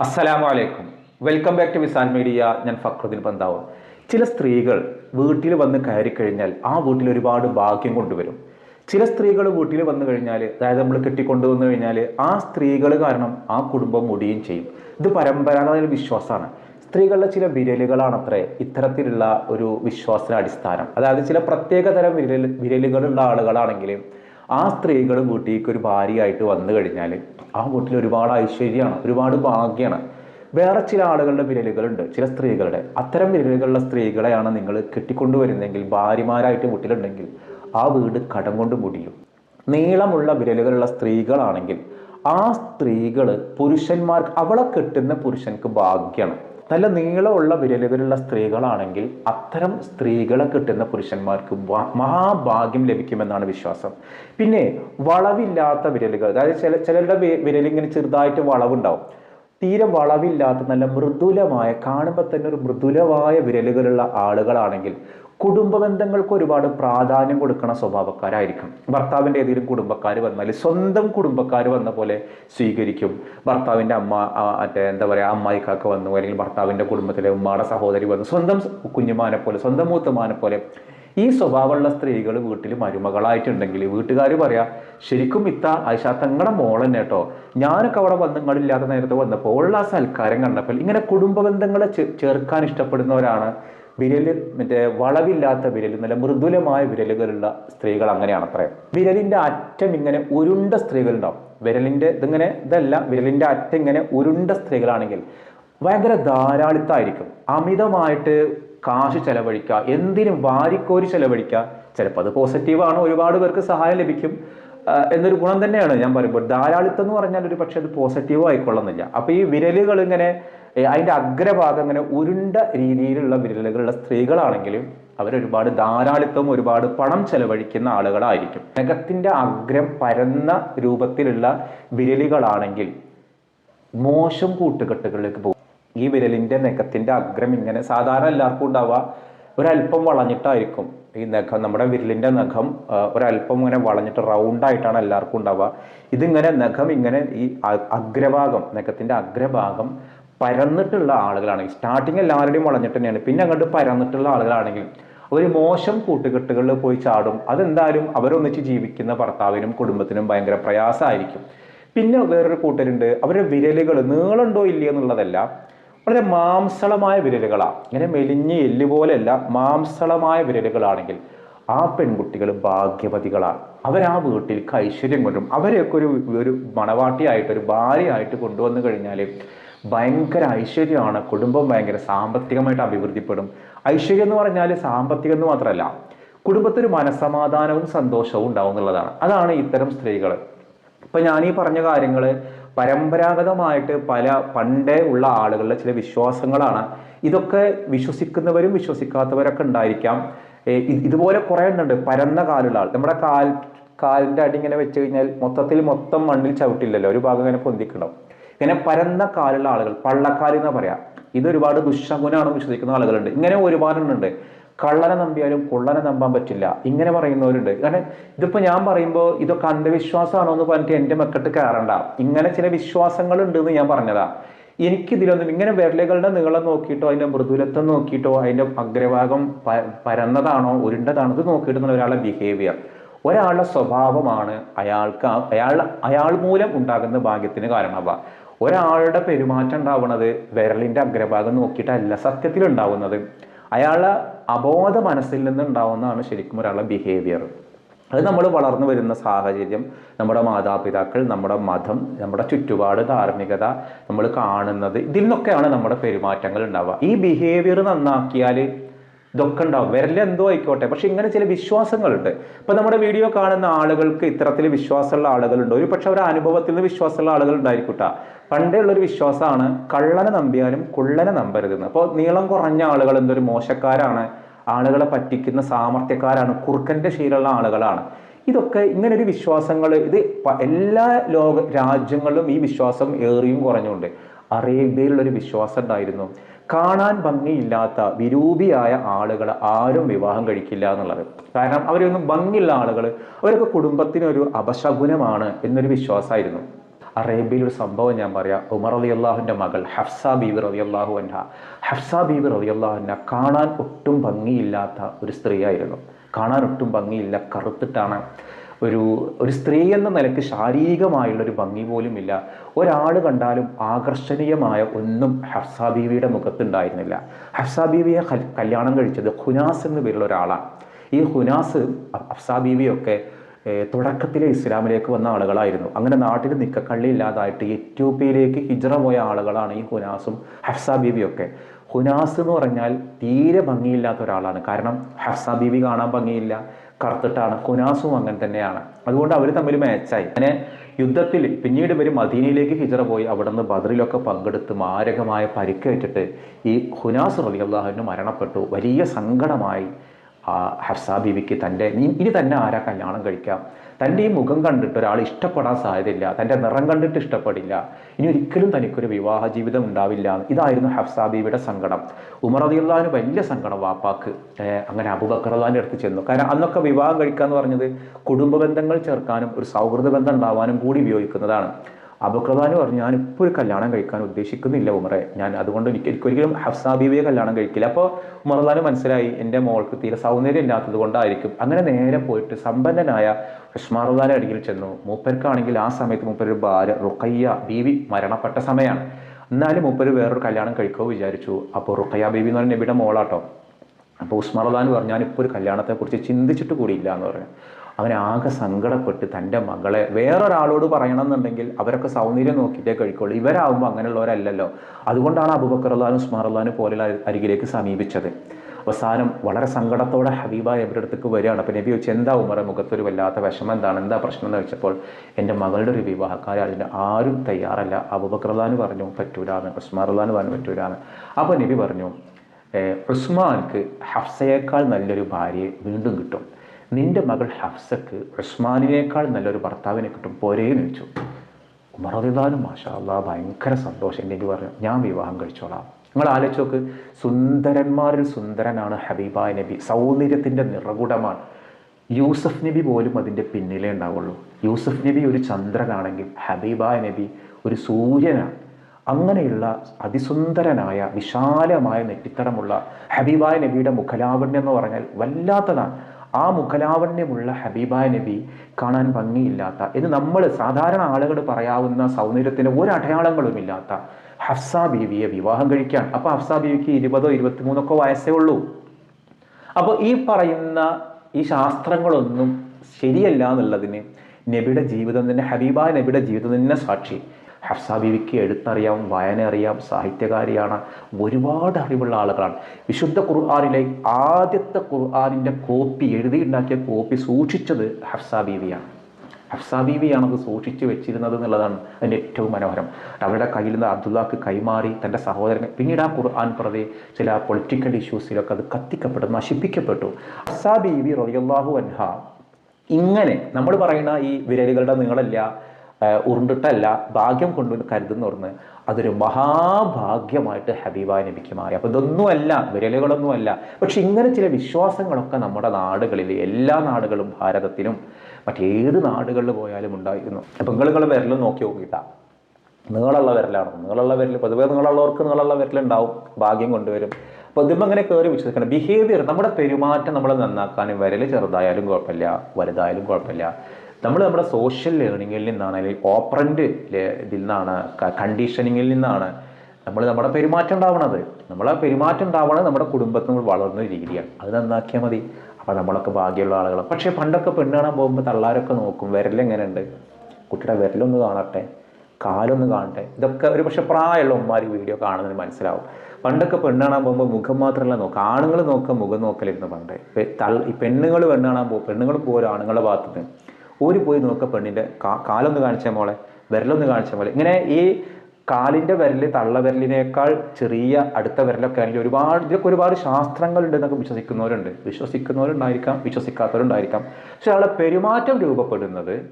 അസ്സലാമു അലൈക്കും. Welcome back to വിസാൻ മീഡിയ ഞാൻ ഫക്രുദ്ദീൻ പന്താവ് ചില സ്ത്രീകൾ വീട്ടിൽ വന്ന് കയറി കഴിഞ്ഞാൽ ആ വീട്ടിൽ ഒരുപാട് ഭാഗ്യം കൊണ്ടുവരും. ചില സ്ത്രീകൾ വീട്ടിൽ വന്നു കഴിഞ്ഞാൽ അതായത് നമ്മൾ കെട്ടിക്കൊണ്ടുവന്നു കഴിഞ്ഞാൽ ആ സ്ത്രീകൾ കാരണം ആ കുടുംബം മുടിയും ചെയ്യും. ഇത് പരമ്പരാഗത വിശ്വാസമാണ്. സ്ത്രീകളുടെ ചില വിരലുകളാണ് അത്രേ ഇത്തരത്തിലുള്ള ഒരു വിശ്വാസത്തിന് അടിസ്ഥാനം. അതായത് ചില പ്രത്യേകതരം വിരൽ വിരലുകളുള്ള ആളുകളാണെങ്കിൽ ആ സ്ത്രീകൾ വീട്ടിലേക്ക് ഒരു ഭാര്യയായിട്ട് വന്നു കഴിഞ്ഞാൽ ആ വീട്ടിൽ ഒരുപാട് ഐശ്വര്യമാണ് ഒരുപാട് ഭാഗ്യമാണ്. വേറെ ചില ആളുകളുടെ വിരലുകളുണ്ട് ചില സ്ത്രീകളുടെ. അത്തരം വിരലുകളുള്ള സ്ത്രീകളെയാണ് നിങ്ങൾ കെട്ടിക്കൊണ്ടുവരുന്നെങ്കിൽ ഭാര്യമാരായിട്ട് വീട്ടിലുണ്ടെങ്കിൽ ആ വീട് കടം കൊണ്ട് മുടിയും. നീളമുള്ള വിരലുകളുള്ള സ്ത്രീകളാണെങ്കിൽ ആ സ്ത്രീകൾ പുരുഷന്മാർക്ക് അവളെ കെട്ടുന്ന പുരുഷൻക്ക് ഭാഗ്യമാണ്. നല്ല നീളമുള്ള വിരലുകളുള്ള സ്ത്രീകളാണെങ്കിൽ അത്തരം സ്ത്രീകളെ കിട്ടുന്ന പുരുഷന്മാർക്ക് മഹാഭാഗ്യം ലഭിക്കുമെന്നാണ് വിശ്വാസം. പിന്നെ വളവില്ലാത്ത വിരലുകൾ അതായത് ചില ചിലരുടെ വിരലിങ്ങനെ ചെറുതായിട്ട് വളവുണ്ടാവും. തീരെ വളവില്ലാത്ത നല്ല മൃദുലമായ കാണുമ്പോൾ തന്നെ ഒരു മൃദുലമായ വിരലുകളുള്ള ആളുകളാണെങ്കിൽ കുടുംബ ബന്ധങ്ങൾക്ക് ഒരുപാട് പ്രാധാന്യം കൊടുക്കുന്ന സ്വഭാവക്കാരായിരിക്കും. ഭർത്താവിന്റെ ഏതെങ്കിലും കുടുംബക്കാർ വന്നാൽ സ്വന്തം കുടുംബക്കാർ വന്ന പോലെ സ്വീകരിക്കും. ഭർത്താവിന്റെ അമ്മ മറ്റേ എന്താ പറയുക അമ്മായിക്കാക്ക വന്നു അല്ലെങ്കിൽ ഭർത്താവിന്റെ കുടുംബത്തിലെ ഉമ്മാടെ സഹോദരി വന്നു സ്വന്തം കുഞ്ഞുമാനെ പോലെ സ്വന്തം മൂത്തമാനെ പോലെ. ഈ സ്വഭാവമുള്ള സ്ത്രീകൾ വീട്ടിൽ മരുമകളായിട്ടുണ്ടെങ്കിൽ വീട്ടുകാർ പറയാ ശരിക്കും ഇത്ത ആയിഷാ തങ്ങളുടെ മോൾ തന്നെ കേട്ടോ ഞാനൊക്കെ അവിടെ ബന്ധങ്ങളില്ലാത്ത നേരത്തെ വന്നപ്പോൾ ഉള്ള സൽക്കാരം കണ്ടപ്പോൾ ഇങ്ങനെ കുടുംബ ബന്ധങ്ങളെ ചേർക്കാൻ ഇഷ്ടപ്പെടുന്നവരാണ് വിരൽ മറ്റേ വളവില്ലാത്ത വിരൽ നല്ല മൃദുലമായ വിരലുകളുള്ള സ്ത്രീകൾ അങ്ങനെയാണ് അത്രേ. വിരലിന്റെ അറ്റം ഇങ്ങനെ ഉരുണ്ട സ്ത്രീകളുണ്ടാവും. വിരലിന്റെ ഇതിങ്ങനെ ഇതല്ല വിരലിന്റെ അറ്റം ഇങ്ങനെ ഉരുണ്ട സ്ത്രീകളാണെങ്കിൽ ഭയങ്കര ധാരാളിത്തായിരിക്കും. അമിതമായിട്ട് കാശ് ചെലവഴിക്കുക എന്തിനും വാരിക്കോരി ചെലവഴിക്കുക ചിലപ്പോൾ അത് പോസിറ്റീവാണ് ഒരുപാട് പേർക്ക് സഹായം ലഭിക്കും എന്നൊരു ഗുണം തന്നെയാണ് ഞാൻ പറയുമ്പോൾ ധാരാളിത്തം എന്ന് പറഞ്ഞാൽ ഒരു പക്ഷേ അത് പോസിറ്റീവ് ആയിക്കൊള്ളുന്നില്ല. അപ്പോൾ ഈ വിരലുകൾ ഇങ്ങനെ ഏ, അതിന്റെ അഗ്രഭാഗം ഇങ്ങനെ ഉരുണ്ട രീതിയിലുള്ള വിരലുകളുള്ള സ്ത്രീകളാണെങ്കിലും അവരൊരുപാട് ധാരാളിത്തവും ഒരുപാട് പണം ചെലവഴിക്കുന്ന ആളുകളായിരിക്കും. നഖത്തിന്റെ അഗ്രം പരന്ന രൂപത്തിലുള്ള വിരലുകളാണെങ്കിൽ മോശം കൂട്ടുകെട്ടുകളിലേക്ക് പോകും. ഈ വിരലിന്റെ നഖത്തിന്റെ അഗ്രം ഇങ്ങനെ സാധാരണ എല്ലാവർക്കും ഉണ്ടാവുക ഒരല്പം വളഞ്ഞിട്ടായിരിക്കും. ഈ നഖം നമ്മുടെ വിരലിന്റെ നഖം ഒരല്പം ഇങ്ങനെ വളഞ്ഞിട്ട് റൗണ്ടായിട്ടാണ് എല്ലാവർക്കും ഉണ്ടാവുക. ഇതിങ്ങനെ നഖം ഇങ്ങനെ ഈ അഗ്രഭാഗം നഖത്തിന്റെ അഗ്രഭാഗം പരന്നിട്ടുള്ള ആളുകളാണെങ്കിൽ സ്റ്റാർട്ടിങ് എല്ലാവരുടെയും വളഞ്ഞിട്ട് തന്നെയാണ്. പിന്നെ അങ്ങോട്ട് പരന്നിട്ടുള്ള ആളുകളാണെങ്കിൽ ഒരു മോശം കൂട്ടുകെട്ടുകളിൽ പോയി ചാടും. അതെന്തായാലും അവരൊന്നിച്ച് ജീവിക്കുന്ന ഭർത്താവിനും കുടുംബത്തിനും ഭയങ്കര പ്രയാസമായിരിക്കും. പിന്നെ വേറൊരു കൂട്ടരുണ്ട്. അവരുടെ വിരലുകൾ നീളുണ്ടോ ഇല്ലയോ എന്നുള്ളതല്ല വളരെ മാംസളമായ വിരലുകളാണ് ഇങ്ങനെ മെലിഞ്ഞ് എല്ല് പോലെയല്ല മാംസളമായ വിരലുകളാണെങ്കിൽ ആ പെൺകുട്ടികൾ ഭാഗ്യവതികളാണ് അവർ ആ വീട്ടിൽ ഐശ്വര്യം കൊണ്ടും അവരെയൊക്കെ ഒരു ഒരു മണവാട്ടിയായിട്ട് ഒരു ഭാര്യയായിട്ട് കൊണ്ടുവന്നു കഴിഞ്ഞാൽ ഭയങ്കര ഐശ്വര്യമാണ്. കുടുംബം ഭയങ്കര സാമ്പത്തികമായിട്ട് അഭിവൃദ്ധിപ്പെടും. ഐശ്വര്യം എന്ന് പറഞ്ഞാൽ സാമ്പത്തികം എന്ന് മാത്രമല്ല കുടുംബത്തിൽ മനസമാധാനവും സന്തോഷവും ഉണ്ടാവും എന്നുള്ളതാണ്. അതാണ് ഇത്തരം സ്ത്രീകൾ ഇപ്പം ഞാൻ ഈ പറഞ്ഞ കാര്യങ്ങൾ പരമ്പരാഗതമായിട്ട് പല പണ്ടേ ഉള്ള ആളുകളുടെ ചില വിശ്വാസങ്ങളാണ്. ഇതൊക്കെ വിശ്വസിക്കുന്നവരും വിശ്വസിക്കാത്തവരൊക്കെ ഉണ്ടായിരിക്കാം. ഇതുപോലെ കുറേ എണ്ണുണ്ട്. പരന്ന കാലുള്ള ആൾ. നമ്മുടെ കാൽ കാലിന്റെ അടി ഇങ്ങനെ വെച്ച് കഴിഞ്ഞാൽ മൊത്തത്തിൽ മൊത്തം മണ്ണിൽ ചവിട്ടില്ലല്ലോ. ഒരു ഭാഗം ഇങ്ങനെ പൊന്തിക്കണം ഇങ്ങനെ പരന്ന കാലുള്ള ആളുകൾ പള്ളക്കാരി എന്ന് പറയാം. ഇത് ഒരുപാട് ദുശകുനാണെന്ന് വിശ്വസിക്കുന്ന ആളുകളുണ്ട്. ഇങ്ങനെ ഒരുപാട് ഉണ്ട് കള്ളനെ നമ്പിയാലും കൊള്ളനെ നമ്പാൻ പറ്റില്ല. ഇങ്ങനെ പറയുന്നവരുണ്ട്. കാരണം ഇതിപ്പോ ഞാൻ പറയുമ്പോൾ ഇതൊക്കെ അന്ധവിശ്വാസമാണോ എന്ന് പറഞ്ഞിട്ട് എന്റെ മക്കട്ട് കയറണ്ട ഇങ്ങനെ ചില വിശ്വാസങ്ങൾ ഉണ്ടെന്ന് ഞാൻ പറഞ്ഞതാ. എനിക്കിതിലൊന്നും ഇങ്ങനെ വിരലുകളുടെ നീളം നോക്കിയിട്ടോ അതിന്റെ മൃദുലത്വം നോക്കിയിട്ടോ അതിന്റെ അഗ്രഭാഗം പരന്നതാണോ ഉരുണ്ടതാണോ ഇത് നോക്കിയിട്ടുള്ള ഒരാളുടെ ബിഹേവിയർ ഒരാളുടെ സ്വഭാവമാണ് അയാൾക്ക് അയാൾ അയാൾ മൂലം ഉണ്ടാകുന്ന ഭാഗ്യത്തിന് കാരണമാവുക. ഒരാളുടെ പെരുമാറ്റം ഉണ്ടാവുന്നത് വിരലിന്റെ അഗ്രഭാഗം നോക്കിയിട്ടല്ല സത്യത്തിൽ ഉണ്ടാവുന്നത്. അയാളുടെ അബോധ മനസ്സിൽ നിന്ന് ഉണ്ടാവുന്നതാണ് ശരിക്കും ഒരാളുടെ ബിഹേവിയർ അത് നമ്മൾ വളർന്നു വരുന്ന സാഹചര്യം നമ്മുടെ മാതാപിതാക്കൾ നമ്മുടെ മതം നമ്മുടെ ചുറ്റുപാട് ധാർമ്മികത നമ്മൾ കാണുന്നത് ഇതിൽ നിന്നൊക്കെയാണ് നമ്മുടെ പെരുമാറ്റങ്ങൾ ഉണ്ടാവുക. ഈ ബിഹേവിയർ നന്നാക്കിയാൽ ഇതൊക്കെ ഉണ്ടാവും എന്തോ ആയിക്കോട്ടെ. പക്ഷെ ഇങ്ങനെ ചില വിശ്വാസങ്ങളുണ്ട്. ഇപ്പൊ നമ്മുടെ വീഡിയോ കാണുന്ന ആളുകൾക്ക് ഇത്തരത്തിൽ വിശ്വാസമുള്ള ആളുകളുണ്ട്. ഒരു പക്ഷെ അവരുടെ അനുഭവത്തിൽ നിന്ന് വിശ്വാസമുള്ള ആളുകൾ ഉണ്ടായിരിക്കട്ടെ. പണ്ടേ ഉള്ളൊരു വിശ്വാസമാണ് കള്ളനെ നമ്പിയാലും കുള്ളനെ നമ്പരുതെന്ന്. അപ്പോൾ നീളം കുറഞ്ഞ ആളുകൾ എന്തൊരു മോശക്കാരാണ്. ആളുകളെ പറ്റിക്കുന്ന സാമർത്ഥ്യക്കാരാണ് കുറുക്കന്റെ ശീലമുള്ള ആളുകളാണ്. ഇതൊക്കെ ഇങ്ങനൊരു വിശ്വാസങ്ങൾ ഇത് എല്ലാ ലോക രാജ്യങ്ങളിലും ഈ വിശ്വാസം ഏറിയും കുറഞ്ഞുണ്ട് അറേബ്യയിലുള്ളൊരു വിശ്വാസം ഉണ്ടായിരുന്നു. കാണാൻ ഭംഗിയില്ലാത്ത വിരൂപിയായ ആളുകൾ ആരും വിവാഹം കഴിക്കില്ല എന്നുള്ളത്. കാരണം അവരൊന്നും ഭംഗിയുള്ള ആളുകൾ അവരൊക്കെ കുടുംബത്തിനൊരു അപശകുനമാണ് എന്നൊരു വിശ്വാസമായിരുന്നു. അറേബ്യയിൽ ഒരു സംഭവം ഞാൻ പറയാം. ഉമർ അലി അള്ളാഹുവിന്റെ മകൾ ഹഫ്സ ബീബി റബി അള്ളാഹു അൻഹ. ഹഫ്സ ബീബി റബി അള്ളാഹുന കാണാൻ ഒട്ടും ഭംഗിയില്ലാത്ത ഒരു സ്ത്രീയായിരുന്നു. കാണാൻ ഒട്ടും ഭംഗിയില്ല കറുത്തിട്ടാണ്. ഒരു ഒരു സ്ത്രീ എന്ന നിലയ്ക്ക് ശാരീരികമായുള്ളൊരു ഭംഗി പോലുമില്ല. ഒരാൾ കണ്ടാലും ആകർഷണീയമായ ഒന്നും ഹഫ്സ ബീവിയുടെ മുഖത്തുണ്ടായിരുന്നില്ല. ഹഫ്സ ബീവിയെ കല്യാണം കഴിച്ചത് ഖുനാസ് എന്ന പേരുള്ള ഒരാളാണ്. ഈ ഹുനാസ് ഹഫ്സ ബീവിയൊക്കെ തുടക്കത്തിലെ ഇസ്ലാമിലേക്ക് വന്ന ആളുകളായിരുന്നു. അങ്ങനെ നാട്ടിൽ നിക്കക്കള്ളി ഇല്ലാതായിട്ട് എത്യോപ്യയിലേക്ക് ഹിജ്റ പോയ ആളുകളാണ് ഈ ഹുനാസും ഹഫ്സ ബീവിയൊക്കെ. ഹുനാസ് എന്ന് പറഞ്ഞാൽ തീരെ ഭംഗിയില്ലാത്ത ഒരാളാണ്. കാരണം ഹഫ്സ ബീവി കാണാൻ ഭംഗിയില്ല. കറുത്തിട്ടാണ് കുനാസും അങ്ങനെ തന്നെയാണ്. അതുകൊണ്ട് അവർ തമ്മിൽ മാച്ചായി അങ്ങനെ യുദ്ധത്തിൽ പിന്നീട് ഇവർ മദീനയിലേക്ക് ഹിജറ പോയി അവിടെ നിന്ന് ബദറിലൊക്കെ പങ്കെടുത്ത് മാരകമായ പരിക്കേറ്റിട്ട് ഈ ഹുനാസ് റലി അള്ളാഹുവിന് മരണപ്പെട്ടു. വലിയ സങ്കടമായി. ഹഫ്സ ബീവിക്ക് തന്റെ ഇനി തന്നെ ആരാ കല്യാണം കഴിക്കാം? തന്റെ ഈ മുഖം കണ്ടിട്ട് ഒരാൾ ഇഷ്ടപ്പെടാൻ സാധ്യതയില്ല. തന്റെ നിറം കണ്ടിട്ട് ഇഷ്ടപ്പെടില്ല. ഇനി ഒരിക്കലും തനിക്കൊരു വിവാഹ ജീവിതം ഉണ്ടാവില്ല. ഇതായിരുന്നു ഹഫ്സ ബീവിയുടെ സങ്കടം. ഉമർ അദിയുള്ള വലിയ സങ്കടം വാപ്പാക്ക്. അങ്ങനെ അബുബക്കറുള്ളതിന്റെ അടുത്ത് ചെന്നു. കാരണം അന്നൊക്കെ വിവാഹം കഴിക്കുക എന്ന് പറഞ്ഞത് കുടുംബ ബന്ധങ്ങൾ ചേർക്കാനും ഒരു സൗഹൃദ ബന്ധം ഉണ്ടാവാനും കൂടി ഉപയോഗിക്കുന്നതാണ്. അബുഖ്രദാന് പറഞ്ഞു ഞാൻ ഇപ്പോൾ ഒരു കല്യാണം കഴിക്കാൻ ഉദ്ദേശിക്കുന്നില്ല ഉമറെ. ഞാൻ അതുകൊണ്ട് എനിക്ക് എനിക്കൊരിക്കലും ഹഫ്സ ബീവിയെ കല്യാണം കഴിക്കില്ല. അപ്പോൾ ഉമർദാന് മനസ്സിലായി എന്റെ മോൾക്ക് തീരെ സൗന്ദര്യം ഇല്ലാത്തത് കൊണ്ടായിരിക്കും. അങ്ങനെ നേരെ പോയിട്ട് സമ്പന്നനായ ഉസ്മാറുദാന്റെ അടിയിൽ ചെന്നു. മൂപ്പർക്കാണെങ്കിൽ ആ സമയത്ത് മൂപ്പര് ഒരു ഭാര്യ റുഖയ്യ ബീവി മരണപ്പെട്ട സമയമാണ് എന്നാലും മൂപ്പര് വേറൊരു കല്യാണം കഴിക്കുമോ വിചാരിച്ചു. അപ്പോൾ റുഖയ്യ ബീവി എന്ന് പറഞ്ഞ നബിയുടെ മോളാട്ടോ. അപ്പോൾ ഉസ്മാറുദാൻ പറഞ്ഞു ഞാനിപ്പോൾ ഒരു കല്യാണത്തെക്കുറിച്ച് ചിന്തിച്ചിട്ട് കൂടിയില്ല എന്ന് പറഞ്ഞു. അവൻ ആകെ സങ്കടപ്പെട്ട് തന്റെ മകളെ വേറൊരാളോട് പറയണമെന്നുണ്ടെങ്കിൽ അവരൊക്കെ സൗന്ദര്യം നോക്കിയിട്ടേ കഴിക്കുള്ളൂ. ഇവരാകുമ്പോൾ അങ്ങനെയുള്ളവരല്ലല്ലോ. അതുകൊണ്ടാണ് അബുബക്കറുല്ലാനും ഉസ്മാറുല്ലാനും പോലുള്ള അരികിലേക്ക് സമീപിച്ചത്. അവസാനം വളരെ സങ്കടത്തോടെ ഹബീബ എവിടെ അടുത്തേക്ക് വരികയാണ്. അപ്പോൾ നബി ചോദിച്ചു എന്താ ഉമറെ മുഖത്തൊരു വല്ലാത്ത വിഷമം? എന്താണ്? എന്താ പ്രശ്നം? എന്ന് വെച്ചപ്പോൾ എന്റെ മകളുടെ ഒരു വിവാഹക്കാരെ അതിന് ആരും തയ്യാറല്ല. അബുബക്കറുല്ലാന് പറഞ്ഞു പറ്റൂലാന്ന്. ഉസ്മാറുല്ലാന് പറഞ്ഞു പറ്റൂലാന്ന്. അപ്പോൾ നബി പറഞ്ഞു ഉസ്മാൻക്ക് ഹഫ്സയേക്കാൾ നല്ലൊരു ഭാര്യയെ വീണ്ടും കിട്ടും. നിന്റെ മകൾ ഹഫ്സക്ക് ഉസ്മാനിനേക്കാൾ നല്ലൊരു ഭർത്താവിനെ കിട്ടും പോരേന്ന് വെച്ചു ഉമറിദാനും മാഷാ അല്ലാ ഭയങ്കര സന്തോഷം. എന്റെ പറഞ്ഞു ഞാൻ വിവാഹം കഴിച്ചോളാം. നിങ്ങൾ ആലോചിച്ച് നോക്ക് സുന്ദരന്മാരിൽ സുന്ദരനാണ് ഹബീബായ നബി. സൗന്ദര്യത്തിന്റെ നിറകുടമാണ്. യൂസഫ് നബി പോലും അതിന്റെ പിന്നിലേ ഉണ്ടാവുള്ളൂ. യൂസഫ് നബി ഒരു ചന്ദ്രനാണെങ്കിൽ ഹബീബായ നബി ഒരു സൂര്യനാണ്. അങ്ങനെയുള്ള അതിസുന്ദരനായ വിശാലമായ നെറ്റിത്തടമുള്ള ഹബീബായ നബിയുടെ മുഖലാവണ്യം എന്ന് പറഞ്ഞാൽ വല്ലാത്തതാണ്. ആ മുഖലാവണ്യമുള്ള ഹബീബായ നബി കാണാൻ ഭംഗിയില്ലാത്ത ഇത് നമ്മൾ സാധാരണ ആളുകൾ പറയാവുന്ന സൗന്ദര്യത്തിന് ഒരു അടയാളങ്ങളുമില്ലാത്ത ഹഫ്സ ബീവിയെ വിവാഹം കഴിക്കാൻ. അപ്പോൾ ഹഫ്സ ബീവിക്ക് ഇരുപതോ ഇരുപത്തിമൂന്നൊക്കെ വയസ്സേ ഉള്ളൂ. അപ്പോൾ ഈ പറയുന്ന ഈ ശാസ്ത്രങ്ങളൊന്നും ശരിയല്ല എന്നുള്ളതിന് നബിയുടെ ജീവിതം തന്നെ ഹബീബ നബിയുടെ ജീവിതം തന്നെ സാക്ഷി. ഹഫ്സ ബീവിക്ക് എഴുത്തറിയാം വായന അറിയാം സാഹിത്യകാരിയാണ് ഒരുപാട് അറിവുള്ള ആളുകളാണ്. വിശുദ്ധ ഖുർആാനിലെ ആദ്യത്തെ ഖുർആാനിന്റെ കോപ്പി എഴുതിയുണ്ടാക്കിയ കോപ്പി സൂക്ഷിച്ചത് ഹഫ്സ ബീവിയാണ് ഹഫ്സ ബീവിയാണ് അത് സൂക്ഷിച്ചു വെച്ചിരുന്നത് എന്നുള്ളതാണ് അതിന്റെ ഏറ്റവും മനോഹരം. അവരുടെ കയ്യിൽ നിന്ന് അബ്ദുല്ലാക്ക് കൈമാറി തന്റെ സഹോദരൻ പിന്നീട് ആ ഖുർആൻ പ്രതി ചില പൊളിറ്റിക്കൽ ഇഷ്യൂസിലൊക്കെ അത് കത്തിക്കപ്പെട്ടു നശിപ്പിക്കപ്പെട്ടു. ഹഫ്സ ബീവി റളിയല്ലാഹു അൻഹ ഇങ്ങനെ നമ്മൾ പറയുന്ന ഈ വിരലുകളുടെ നീളല്ല ഉരുണ്ടിട്ടല്ല ഭാഗ്യം കൊണ്ട് കരുതുന്നവർന്ന് അതൊരു മഹാഭാഗ്യമായിട്ട് ഹബീബായ നബിക്ക് മാറി. അപ്പോൾ ഇതൊന്നുമല്ല വിരലുകളൊന്നുമല്ല. പക്ഷെ ഇങ്ങനെ ചില വിശ്വാസങ്ങളൊക്കെ നമ്മുടെ നാടുകളിൽ എല്ലാ നാടുകളും ഭാരതത്തിലും മറ്റേത് നാടുകളിൽ പോയാലും ഉണ്ടായിരുന്നു. അപ്പം നിങ്ങൾ വിരലും നോക്കി നോക്കിയിട്ടാ നീളമുള്ള വിരലാണ്. നീളമുള്ള വിരൽ പൊതുവേ നീളമുള്ളവർക്ക് നീളമുള്ള വിരലുണ്ടാവും ഭാഗ്യം കൊണ്ടുവരും. അപ്പോൾ ഇതുമ്പോൾ അങ്ങനെ കയറി വിശ്വസിക്കണം. ബിഹേവിയർ നമ്മുടെ പെരുമാറ്റം നമ്മൾ നന്നാക്കാനും വിരൽ ചെറുതായാലും കുഴപ്പമില്ല വലുതായാലും കുഴപ്പമില്ല. നമ്മൾ നമ്മുടെ സോഷ്യൽ ലേണിങ്ങിൽ നിന്നാണ് അല്ലെങ്കിൽ ഓപ്പറന്റ് ഇതിൽ നിന്നാണ് കണ്ടീഷനിങ്ങിൽ നിന്നാണ് നമ്മൾ നമ്മുടെ പെരുമാറ്റം ഉണ്ടാവണത്. നമ്മളെ പെരുമാറ്റം ഉണ്ടാവണത് നമ്മുടെ കുടുംബത്തിൽ നിന്ന് വളർന്ന രീതിയാണ്. അത് നന്നാക്കിയാൽ മതി. അപ്പോൾ നമ്മളൊക്കെ ഭാഗ്യമുള്ള ആളുകൾ പക്ഷേ പണ്ടൊക്കെ പെണ്ണ് കാണാൻ പോകുമ്പോൾ തള്ളാരൊക്കെ നോക്കും വിരലെങ്ങനെയുണ്ട് കുട്ടിയുടെ വിരലൊന്ന് കാണട്ടെ കാലൊന്ന് കാണട്ടെ. ഇതൊക്കെ ഒരു പക്ഷെ പ്രായമുള്ള ഉമ്മാർ വീഡിയോ കാണുന്നതിന് മനസ്സിലാവും. പണ്ടൊക്കെ പെണ്ണ് കാണാൻ പോകുമ്പോൾ മുഖം മാത്രമല്ല നോക്കുക. ആണുങ്ങൾ നോക്കുക മുഖം നോക്കലിരുന്നു പണ്ട്. തള്ള പെണ്ണുങ്ങൾ പെണ്ണ് കാണാൻ പോകും പെണ്ണുങ്ങൾ പോലും ആണുങ്ങളുടെ ഭാഗത്ത് ഓര് പോയി നോക്ക പെണ്ണിന്റെ കാലൊന്ന് കാണിച്ച മോളെ. വിരലൊന്ന് കാണിച്ച മോളെ. ഇങ്ങനെ ഈ കാലിന്റെ വിരൽ തള്ള വിരലിനേക്കാൾ ചെറിയ അടുത്ത വിരലൊക്കെ ആണെങ്കിൽ ഒരുപാട് ഇതൊക്കെ ഒരുപാട് ശാസ്ത്രങ്ങളുണ്ട് എന്നൊക്കെ വിശ്വസിക്കുന്നവരുണ്ട്. വിശ്വസിക്കുന്നവരുണ്ടായിരിക്കാം വിശ്വസിക്കാത്തവരുണ്ടായിരിക്കാം. പക്ഷെ അയാളുടെ പെരുമാറ്റം രൂപപ്പെടുന്നത്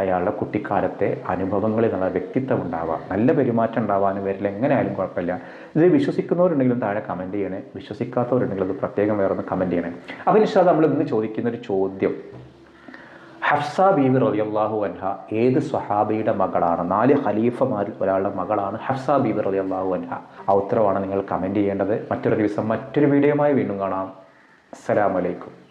അയാളുടെ കുട്ടിക്കാലത്തെ അനുഭവങ്ങളിൽ നല്ല വ്യക്തിത്വം ഉണ്ടാവാം. നല്ല പെരുമാറ്റം ഉണ്ടാവാനും വരില്ല എങ്ങനെയായാലും കുഴപ്പമില്ല. ഇത് വിശ്വസിക്കുന്നവരുണ്ടെങ്കിലും താഴെ കമന്റ് ചെയ്യണേ. വിശ്വസിക്കാത്തവരുണ്ടെങ്കിലും അത് പ്രത്യേകം വേറെ ഒന്ന് കമന്റ് ചെയ്യണേ അതിനുശേഷം നമ്മൾ ഇന്ന് ചോദിക്കുന്ന ഒരു ചോദ്യം. ഹഫ്സ ബീവി റളിയല്ലാഹു അൻഹ ഏത് സ്വഹാബിയുടെ മകളാണ്? നാല് ഖലീഫമാരിൽ ഒരാളുടെ മകളാണ് ഹഫ്സ ബീവി റളിയല്ലാഹു അൻഹ. ആ ഉത്തരവാണ് നിങ്ങൾ കമന്റ് ചെയ്യേണ്ടത്. മറ്റൊരു ദിവസം മറ്റൊരു വീഡിയോയുമായി വീണ്ടും കാണാം. അസ്സലാമലൈക്കും